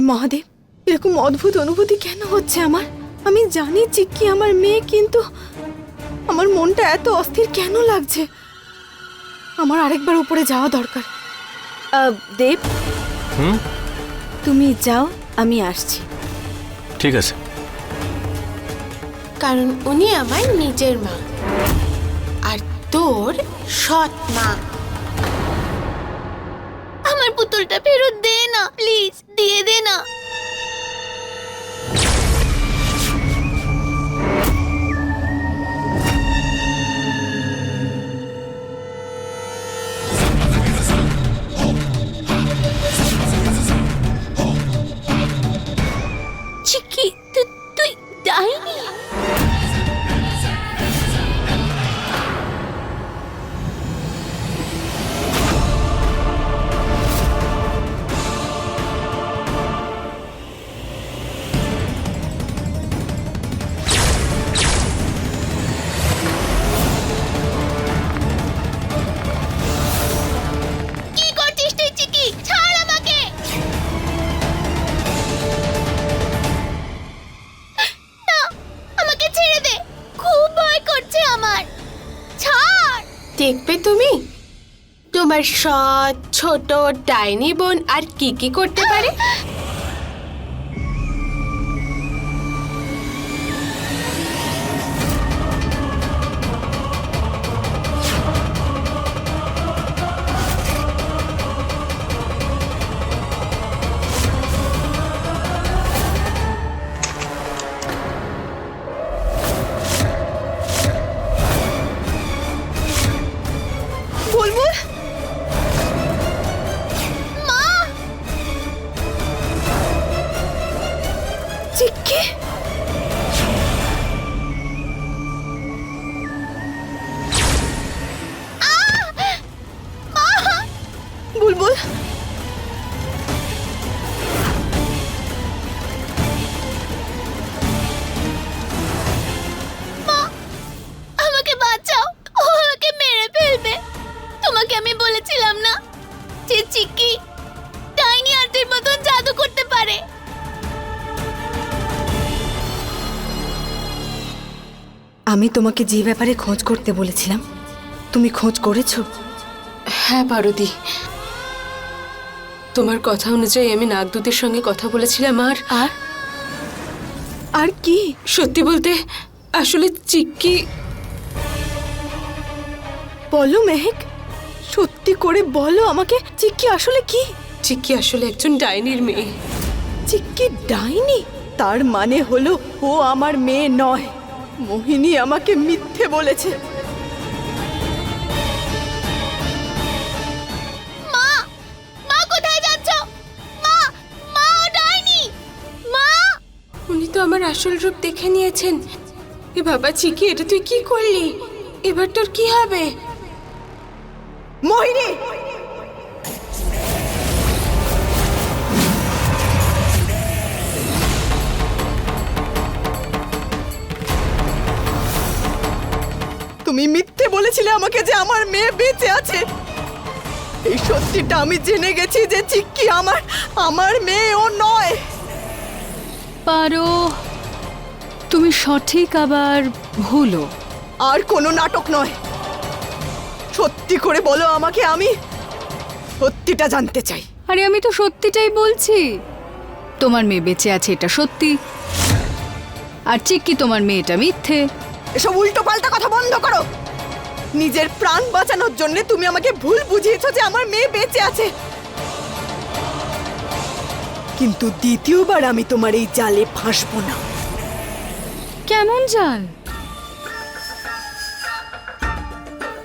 মহাদেব এরকম অদ্ভুত অনুভূতি কেন হচ্ছে আমার? আমি জানি চিক্কি আমার মেয়ে কিন্তু আমার মনটা এত অস্থির কেন লাগছে? আমার আরেকবার উপরে যাওয়া দরকার। আহ, দেব? হুম? তুমি যাও আমি আসছি। ঠিক আছে। কারণ উনি আমার নিজের মা। আর তোর সৎ মা। আমার পুতুলটা ফেরত দে না প্লিজ। দিয়ে দে না। তোমার সৎ ছোট ডাইনি বোন আর কি কি করতে পারে? তোমাকে যে ব্যাপারে খোঁজ করতে বলেছিলাম তুমি খোঁজ করেছ? হ্যাঁ পারদি। তোমার কথা অনুযায়ী আমি নাগদূতের সঙ্গে কথা বলেছিলাম আর আর? আর কি? সত্যি বলতে আসলে চিক্কি বলো মেহেক সত্যি করে বলো আমাকে চিক্কি আসলে কি? চিক্কি আসলে একজন ডাইনির মেয়ে। চিক্কি ডাইনি? তার মানে হলো ও আমার মেয়ে নয়। মোহিনী আমাকে মিথ্যে বলেছে। মা মা কোথায় যাচ্ছ? মা মা ডাইনি মা! উনি তো আমার আসল রূপ দেখে নিয়েছেন। এ বাবা চিকি এটা তুই কি করলি? এবার তোর কি হবে? মোহিনী! তুমি মিথ্যে বলেছিলে আমাকে যে আমার মেয়ে বেঁচে আছে। এই সত্যিটা আমি জেনে গেছি যে চিক্কি আমার আমার মেয়ে ও নয়। পারো তুমি সঠিক আবার ভুলও। আর কোনো নাটক নয়। সত্যি করে বলো আমাকে আমি সত্যিটা জানতে চাই। আরে আমি তো সত্যিটাই বলছি। তোমার মেয়ে বেঁচে আছে এটা সত্যি। আর চিক্কি তোমার মেয়েটা মিথ্যে? এসব উল্টো পাল্টা কথা বন্ধ করো। নিজের প্রাণ বাঁচানোর জন্য তুমি আমাকে ভুল বুঝিয়েছো যে আমার মেয়ে বেঁচে আছে। কিন্তু দ্বিতীয়বার আমি তোমার এই জালে ফাঁসবো না। কেমন জাল?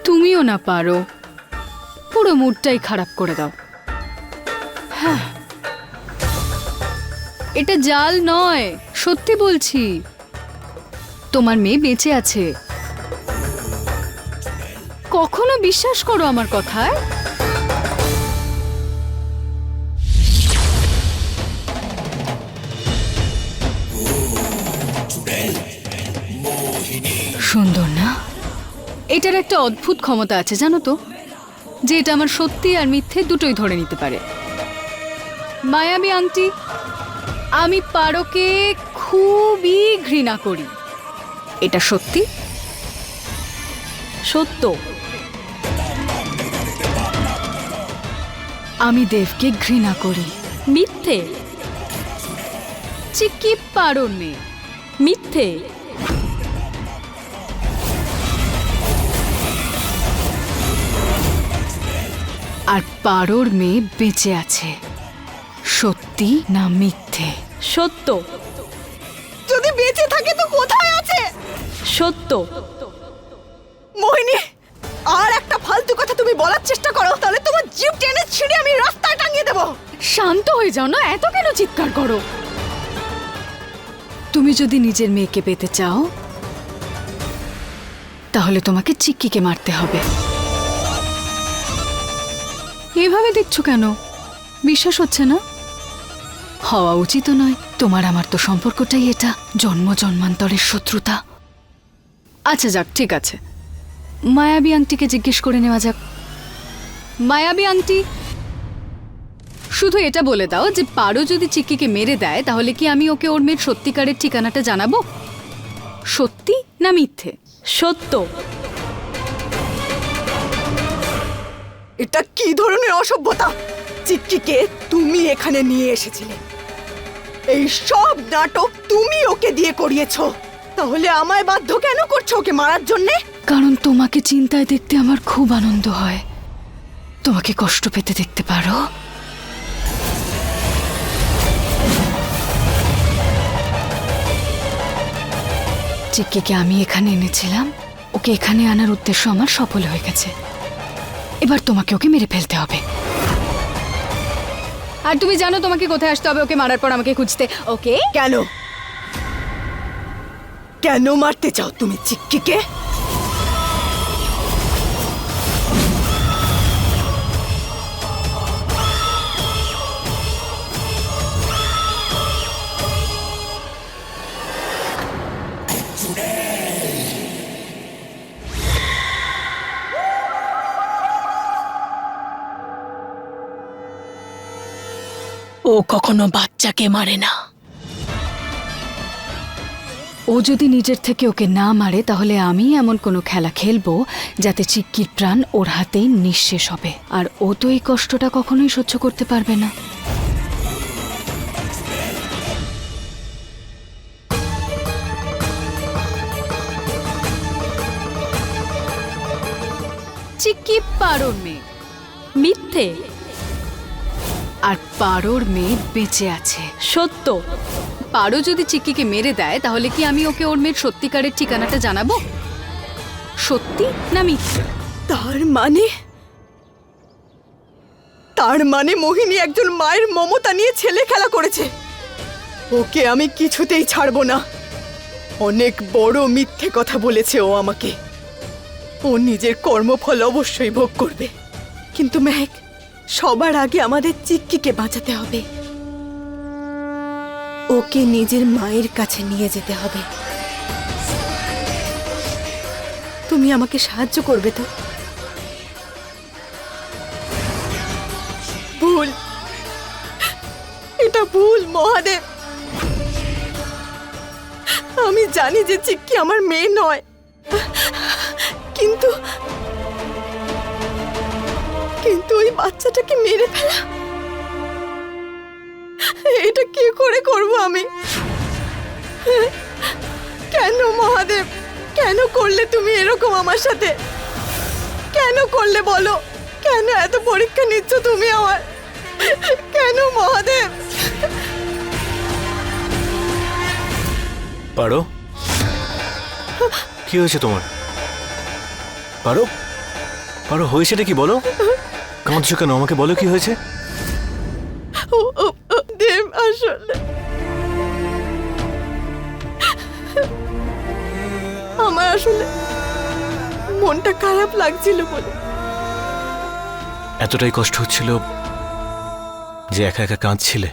তুমিও না পারো। পুরো মুডটাই খারাপ করে দাও। হ্যাঁ। এটা জাল নয়, সত্যি বলছি। তোমার মেয়ে বেঁচে আছে। কখনো বিশ্বাস করো আমার কথায়? সুন্দর না? এটার একটা অদ্ভুত ক্ষমতা আছে, জানো তো? যে এটা আমার সত্যি আর মিথ্যে দুটোই ধরে নিতে পারে। মায়াবী আংটি, আমি পারোকে খুবই ঘৃণা করি। এটা সত্যি? সত্য। আমি দেবকে ঘৃণা করি। মিথ্যে। চিকি মেয়ে মিথ্যে। আর পারোর মেয়ে বেঁচে আছে। সত্যি না মিথ্যে? সত্য। যদি বেঁচে থাকে তো কোথায় সত্য। মোহিনী আর একটা ফালতু কথা তুমি বলার চেষ্টা করো তাহলে তোমার জিপ টেনে ছিঁড়ে আমি রাস্তায় টাঙিয়ে দেবো। শান্ত হয়ে যাও না এত কেন চিৎকার করো? তুমি যদি নিজের মেয়েকে পেতে চাও তাহলে তোমাকে চিক্কিকে মারতে হবে। এভাবে দেখছ কেন? বিশ্বাস হচ্ছে না? হওয়া উচিত নয়। তোমার আমার তো সম্পর্কটাই এটা, জন্ম জন্মান্তরের শত্রুতা। আচ্ছা যাক, ঠিক আছে। মায়াবী আংটিকে জিজ্ঞেস করে নেওয়া যাক। মায়াবী আংটি, শুধু এটা বলে দাও যে পারো যদি চিক্কিকে মেরে দেয়, তাহলে কি আমি ওকে ওর মেয়ের সত্যিকারের ঠিকানাটা জানাব? সত্যি না মিথ্যে? সত্য। এটা কি ধরনের অসভ্যতা? চিক্কিকে তুমি এখানে নিয়ে এসেছিলে। এই সব নাটক তুমি ওকে দিয়ে করিয়েছো। তাহলে আমায় বাধ্য কেন করছ ওকে মারার জন্যে? কারণ তোমাকে চিন্তায় দেখতে আমার খুব আনন্দ হয়। তোমাকে কষ্ট পেতে দেখতে পারো। চিক্কিকে আমি এখানে এনেছিলাম। ওকে এখানে আনার উদ্দেশ্য আমার সফল হয়ে গেছে। এবার তোমাকে ওকে মেরে ফেলতে হবে। আর তুমি জানো তোমাকে কোথায় আসতে হবে, ওকে মারার পর আমাকে খুঁজতে। ওকে? কেন? কেন মারতে চাও তুমি, চিক্কিকে? ও কখনো বাচ্চাকে মারে না। ও যদি নিজের থেকে ওকে না মারে তাহলে আমি এমন কোনো খেলা খেলব যাতে চিক্কির প্রাণ ওর হাতেই নিঃশেষ হবে। আর ও তো এই কষ্টটা কখনোই সহ্য করতে পারবে না। চিক্কি পারো মেয়ে মিথ্যে। আর পারোর মেয়ে বেঁচে আছে। সত্য। পারো যদি চিক্কিকে মেরে দেয় তাহলে কি আমি ওকে ওর মেয়ের সত্যিকারের ঠিকানাটা জানাব? সত্যি না মিথ্যে? তার মানে? তার মানে মোহিনী একজন মায়ের মমতা নিয়ে ছেলে খেলা করেছে। ওকে আমি কিছুতেই ছাড়বো না। অনেক বড় মিথ্যে কথা বলেছে ও আমাকে। ও নিজের কর্মফল অবশ্যই ভোগ করবে। কিন্তু মেহেক সবার আগে আমাদের চিক্কিকে বাঁচাতে হবে। ওকে নিজের মায়ের কাছে নিয়ে যেতে হবে। তুমি আমাকে সাহায্য করবে তো? ভুল। এটা ভুল, মহাদেব। আমি জানি যে চিক্কি আমার মেয়ে নয়। কিন্তু কিন্তু ওই বাচ্চাটাকে মেরে ফেলা। এটা কি করে করব আমি? কেন মহাদেব? কেন করলে তুমি এরকম আমার সাথে? কেন করলে বলো? কেন এত পরীক্ষা নিচ্ছ তুমি আমার? কেন মহাদেব? পারো। কি হয়েছে তোমার? পারো? পারো, হয়েছেটা কি বলো? কাঁদছো কেন? আমাকে বলো কি হয়েছে? দেব আসলে। আমার আসলে মনটা খারাপ লাগছিল বলে। এতটাই কষ্ট হচ্ছিল যে একা একা কাঁদছিলে।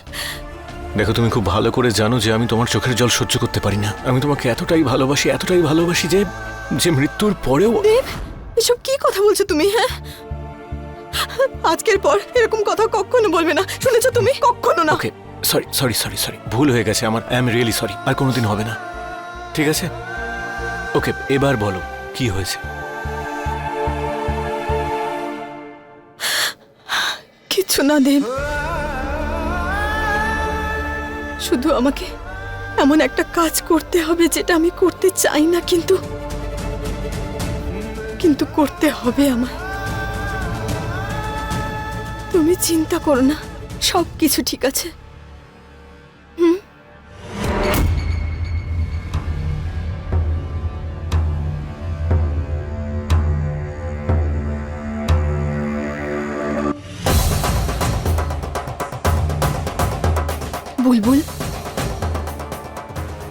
দেখো তুমি খুব ভালো করে জানো যে আমি তোমার চোখের জল সহ্য করতে পারি না। আমি তোমাকে এতটাই ভালোবাসি এতটাই ভালোবাসি যে যে মৃত্যুর পরেও এসব কি কথা বলছো তুমি হ্যাঁ? আজকের পর এরকম কথা কখনো বলবে না। শুনেছো তুমি? কখনো না। Okay sorry sorry sorry sorry ভুল হয়ে গেছে আমার। আই এম রিয়েলি সরি আর কোনোদিন হবে না। ঠিক আছে? ওকে এবার বলো কি হয়েছে? কিছু না দেব। শুধু আমাকে এমন একটা কাজ করতে হবে যেটা আমি করতে চাই না কিন্তু কিন্তু করতে হবে আমার তুমি চিন্তা করো না সব কিছু ঠিক আছে। হুম? বুলবুল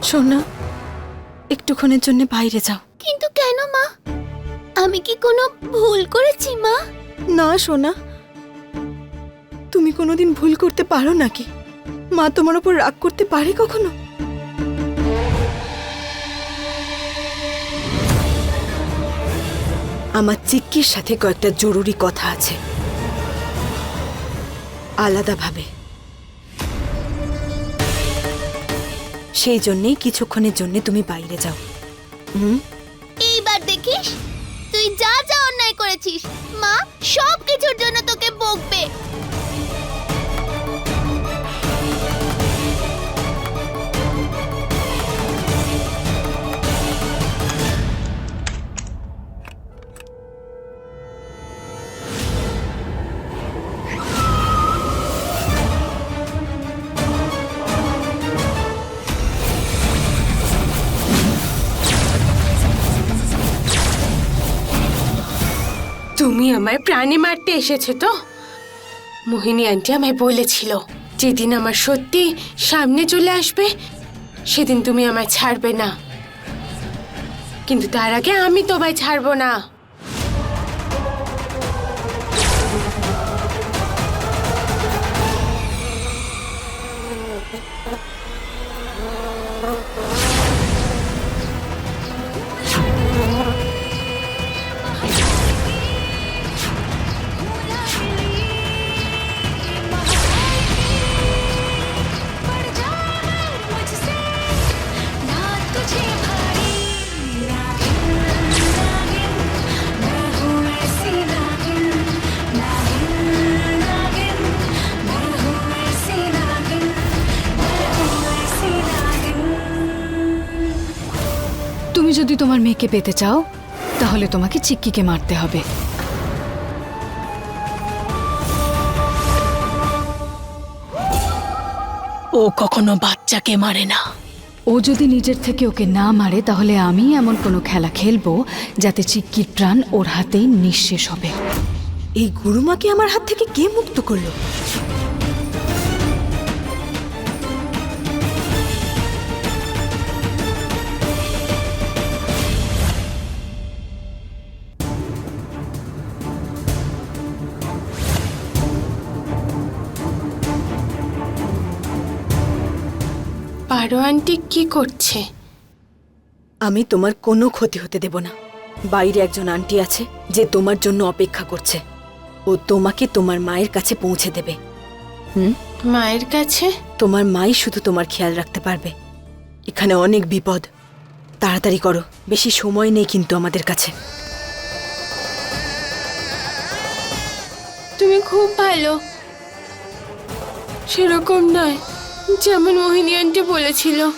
সোনা একটুক্ষণের জন্য বাইরে যাও। কিন্তু কেন মা? আমি কি কোনো ভুল করেছি মা? না সোনা তুমি কোনোদিন ভুল করতে পারো নাকি? মা তোমার উপর রাগ করতে পারে কখনো? আমার চিক্কির সাথে কয়েকটা জরুরি কথা আছে। আলাদাভাবে। সেই জন্যেই কিছুক্ষণের জন্য তুমি বাইরে যাও। হুম? এইবার দেখিস? তুই যা যা অন্যায় করেছিস, মা সব কিছুর জন্য তোকে বকবে। তুমি আমার প্রাণে মারতে এসেছে তো? মোহিনী আন্টি আমায় বলেছিল, যেদিন আমার সত্যি সামনে চলে আসবে, সেদিন তুমি আমায় ছাড়বে না। কিন্তু তার আগে আমি তোমায় ছাড়বো না। তোমার মেয়েকে পেতে চাও তাহলে তোমাকে চিক্কিকে মারতে হবে। ও কখনো বাচ্চাকে মারে না। ও যদি নিজের থেকে ওকে না মারে তাহলে আমি এমন কোনো খেলা খেলব যাতে চিক্কির প্রাণ ওর হাতেই নিঃশেষ হবে। এই গুরুমাকে আমার হাত থেকে কে মুক্ত করল? পারো আন্টি কি করছে? আমি তোমার কোনো ক্ষতি হতে দেব না। বাইরে একজন আন্টি আছে যে তোমার জন্য অপেক্ষা করছে। ও তোমাকে তোমার মায়ের কাছে পৌঁছে দেবে। হুম? মায়ের কাছে? তোমার মাই শুধু তোমার খেয়াল রাখতে পারবে। এখানে অনেক বিপদ। তাড়াতাড়ি করো বেশি সময় নেই কিন্তু আমাদের কাছে। তুমি খুব ভালো। সেরকম নয়। যেমন মোহিনী আন্টি বলেছিল।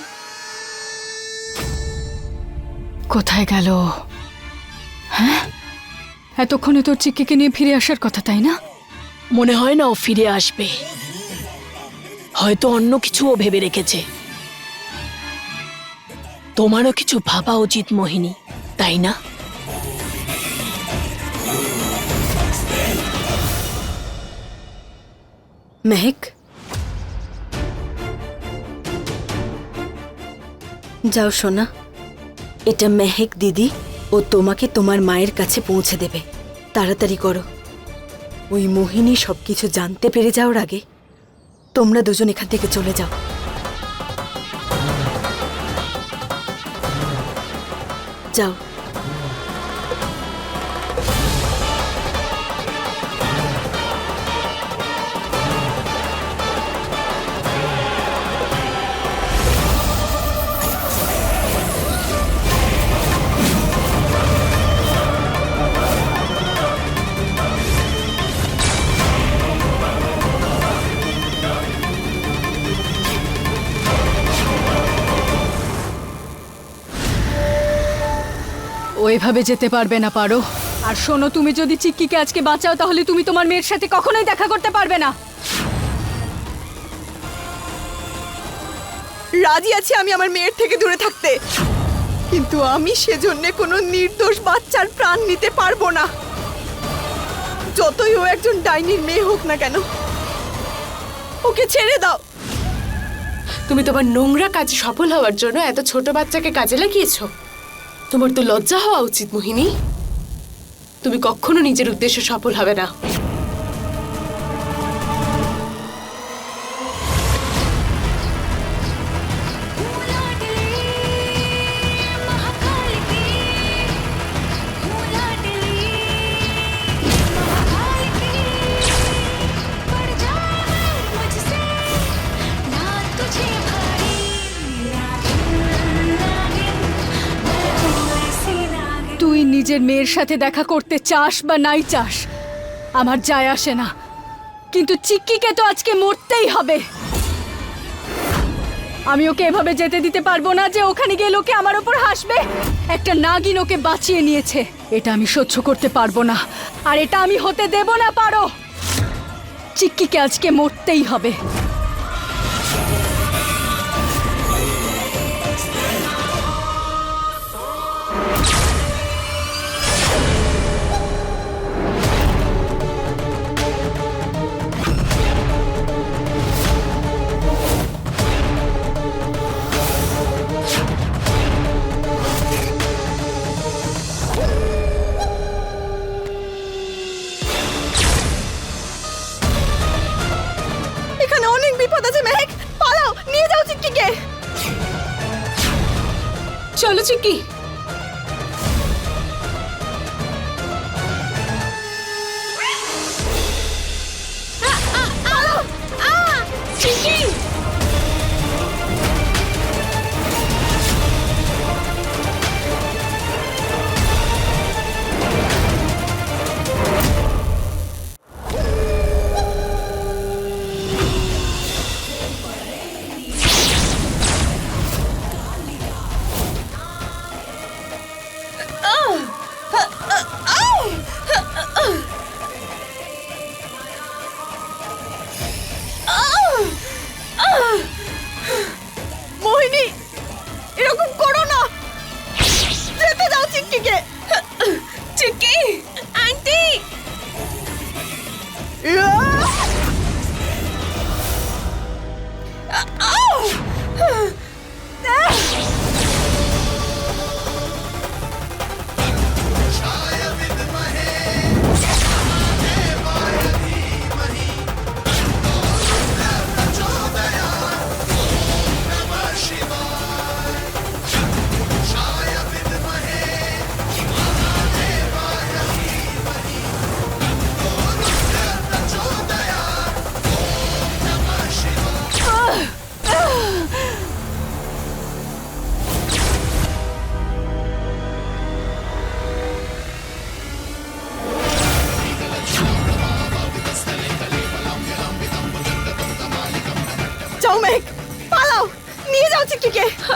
কোথায় গেল? হ্যাঁ? এতক্ষণে তোর চিক্কিকে নিয়ে ফিরে আসার কথা তাই না? মনে হয় না ও ফিরে আসবে। হয়তো অন্য কিছু ও ভেবে রেখেছে। তোমারও কিছু ভাবা উচিত মোহিনী তাই না? মেহেক যাও, সোনা। এটা মেহেক দিদি ও তোমাকে তোমার মায়ের কাছে পৌঁছে দেবে। তাড়াতাড়ি করো। ওই মোহিনী সব কিছু জানতে পেরে যাওয়ার আগে তোমরা দুজন এখান থেকে চলে যাও। যাও। ও এভাবে যেতে পারবে না পারো। আর শোনো তুমি যদি চিক্কিকে আজকে বাঁচাও তাহলে তুমি তোমার মেয়ের সাথে কখনোই দেখা করতে পারবে না। রাজি আছি আমি আমার মেয়ের থেকে দূরে থাকতে। কিন্তু আমি সেজন্য কোনো নির্দোষ বাচ্চার প্রাণ নিতে পারব না। যতই ও একজন ডাইনির মেয়ে হোক না কেন ওকে ছেড়ে দাও। তুমি তোমার নোংরা কাজে সফল হওয়ার জন্য এত ছোট বাচ্চাকে কাজে লাগিয়েছো? তোমার তো লজ্জা হওয়া উচিত মোহিনী। তুমি কখনো নিজের উদ্দেশ্য সফল হবে না। নিজের মেয়ের সাথে দেখা করতে চাস বা নাই চাস, আমার যায় আসে না। কিন্তু চিক্কিকে তো আজকে মরতেই হবে। আমি ওকে এভাবে যেতে দিতে পারব না যে ওখানে গিয়ে লোকে আমার ওপর হাসবে। একটা নাগিন ওকে বাঁচিয়ে নিয়েছে, এটা আমি সহ্য করতে পারব না। আর এটা আমি হতে দেব না, পারো। চিক্কিকে আজকে মরতেই হবে। চলো চিকি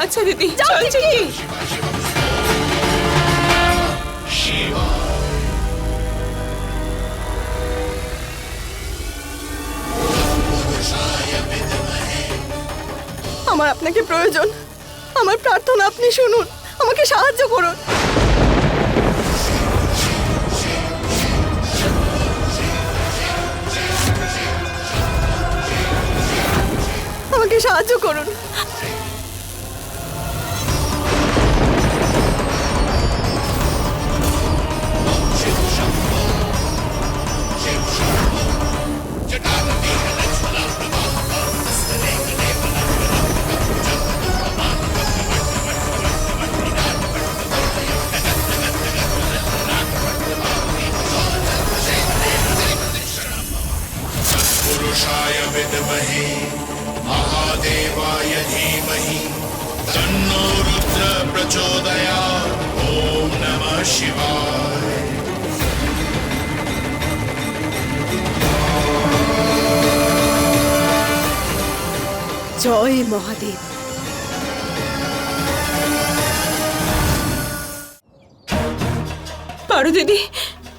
আচ্ছা দিদি। চল চিকি আমার আপনাকে প্রয়োজন। আমার প্রার্থনা আপনি শুনুন। আমাকে সাহায্য করুন। আমাকে সাহায্য করুন। विद्महे महादेवाय धीमहि तन्नो रुद्र प्रचोदयात् ॐ नमः शिवाय জয় মহাদেব পারো দিদি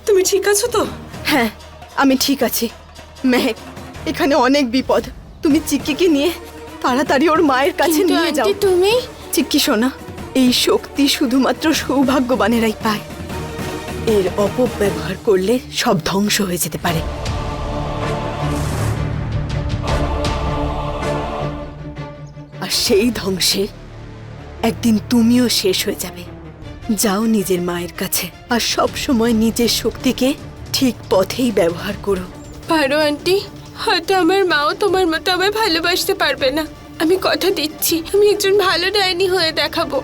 তুমি ঠিক আছো তো হ্যাঁ আমি ঠিক আছি মেহেক এখানে অনেক বিপদ। তুমি চিক্কিকে নিয়ে তাড়াতাড়ি ওর মায়ের কাছে নিয়ে যাও। তুমি? চিক্কি শোনা এই শক্তি শুধুমাত্র সৌভাগ্যবানেরাই পায়। এর অপব্যবহার করলে সব ধ্বংস হয়ে যেতে পারে। আর সেই ধ্বংসে একদিন তুমিও শেষ হয়ে যাবে। যাও নিজের মায়ের কাছে আর সব সময় নিজের শক্তিকে ঠিক পথেই ব্যবহার করো। পারো আন্টি। হয়তো আমার মাও তোমার মতো আমায় ভালোবাসতে পারবে না। আমি কথা দিচ্ছি। আমি একজন ভালো ডাইনি হয়ে দেখাবো।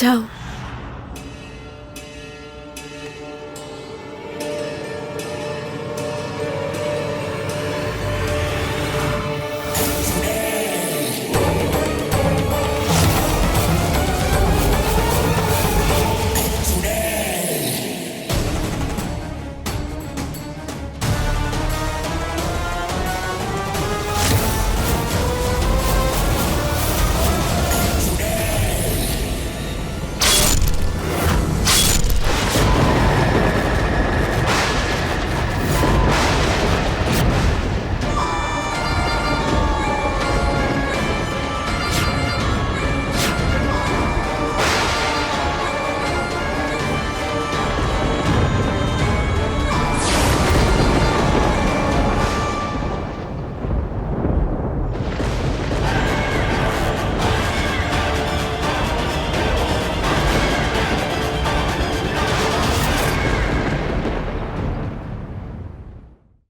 যাও।